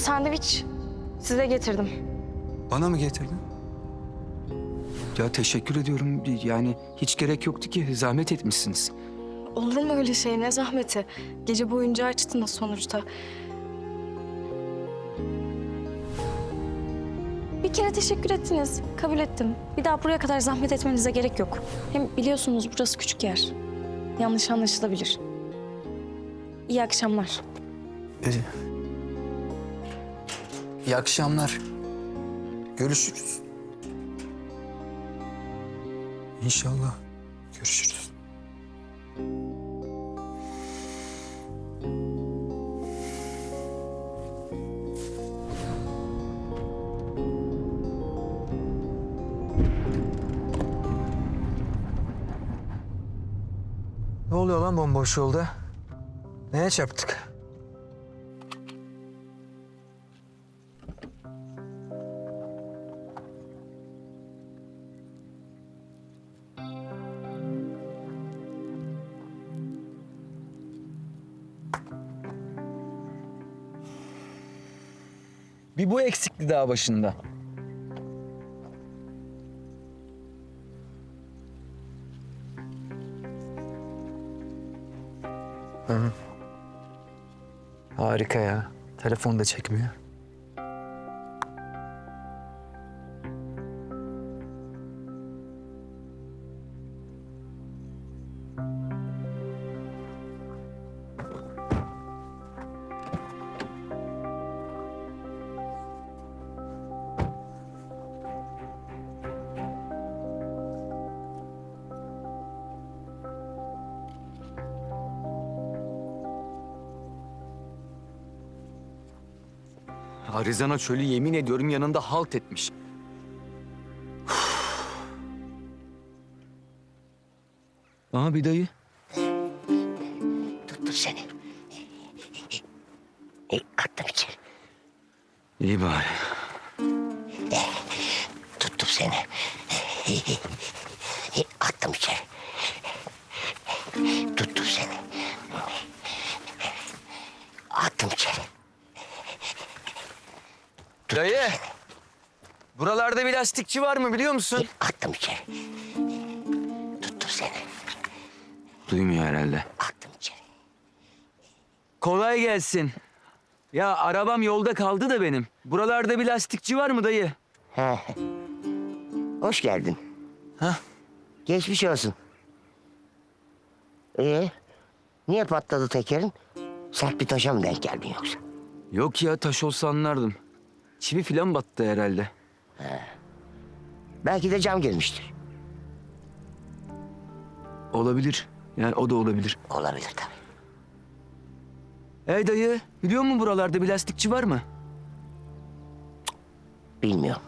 Sandviç size getirdim. Bana mı getirdin? Ya teşekkür ediyorum. Yani hiç gerek yoktu ki. Zahmet etmişsiniz. Olur mu öyle şey? Ne zahmeti? Gece boyunca açtınız sonuçta. Bir kere teşekkür ettiniz. Kabul ettim. Bir daha buraya kadar zahmet etmenize gerek yok. Hem biliyorsunuz burası küçük yer. Yanlış anlaşılabilir. İyi akşamlar. Ee, İyi akşamlar. Görüşürüz. İnşallah görüşürüz. Ne oluyor lan bomboş yolda? Neye çarptık? Bir bu eksikti daha başında. Harika ya. Telefon da çekmiyor. Arizona çölü yemin ediyorum yanında halt etmiş. Aha bir dayı. Tuttu seni. Attım içeri. İyi bari. Tuttum seni. Buralarda bir lastikçi var mı biliyor musun? Attım içeri. Tuttum seni. Duymuyor herhalde. Attım içeri. Kolay gelsin. Ya arabam yolda kaldı da benim. Buralarda bir lastikçi var mı dayı? He. Hoş geldin. Hah. Geçmiş olsun. Ee, niye patladı tekerin? Sert bir taşa mı denk geldin yoksa? Yok ya taş olsa anlardım. Çivi filan battı herhalde. Belki de cam girmiştir. Olabilir. Yani o da olabilir. Olabilir tabii. Hey dayı, biliyor musun buralarda bir lastikçi var mı? Bilmiyorum.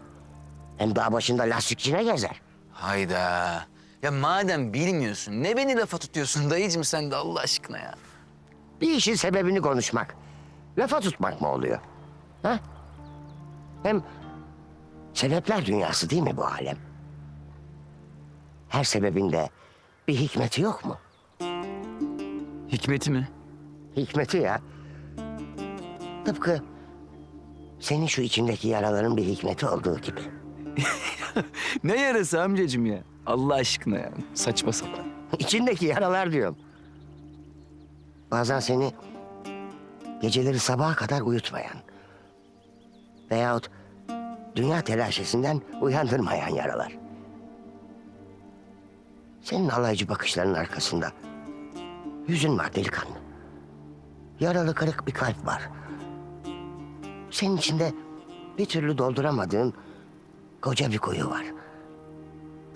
Hem dağ başında lastikçine gezer. Hayda. Ya madem bilmiyorsun, ne beni lafa tutuyorsun dayıcım sen de Allah aşkına ya. Bir işin sebebini konuşmak. Lafa tutmak mı oluyor? Ha? Hem sebepler dünyası değil mi bu alem? Her sebebinde bir hikmeti yok mu? Hikmeti mi? Hikmeti ya. Tıpkı senin şu içindeki yaraların bir hikmeti olduğu gibi. Ne yarası amcacım ya? Allah aşkına ya. Saçma sapan. İçindeki yaralar diyorum. Bazen seni geceleri sabaha kadar uyutmayan veyahut dünya telaşesinden uyandırmayan yaralar. Senin alaycı bakışların arkasında yüzün var delikanlı. Yaralı kırık bir kalp var. Senin içinde bir türlü dolduramadığın koca bir kuyu var.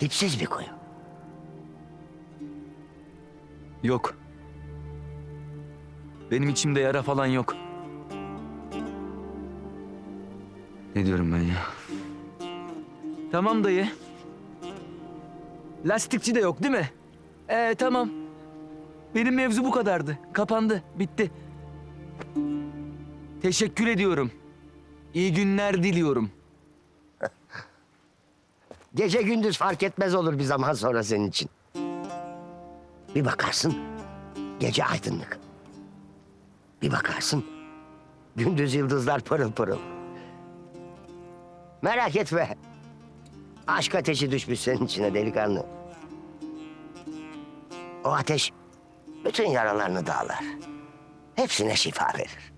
Dipsiz bir kuyu. Yok. Benim içimde yara falan yok. Ne diyorum ben ya? Tamam dayı. Lastikçi de yok değil mi? Ee tamam. Benim mevzu bu kadardı. Kapandı. Bitti. Teşekkür ediyorum. İyi günler diliyorum. Gece gündüz fark etmez olur bir zaman sonra senin için. Bir bakarsın gece aydınlık. Bir bakarsın Gündüz yıldızlar pırıl pırıl. Merak etme. Aşk ateşi düşmüş senin içine delikanlı. O ateş bütün yaralarını dağlar. Hepsine şifa verir.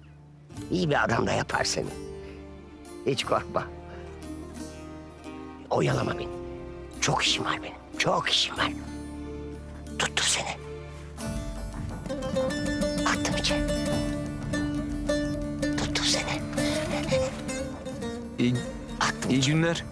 İyi bir adam da yapar seni. Hiç korkma. Oyalama beni. Çok işim var benim. Çok işim var. Tuttur seni. Attım içeri. Tuttur seni. İyi, günler.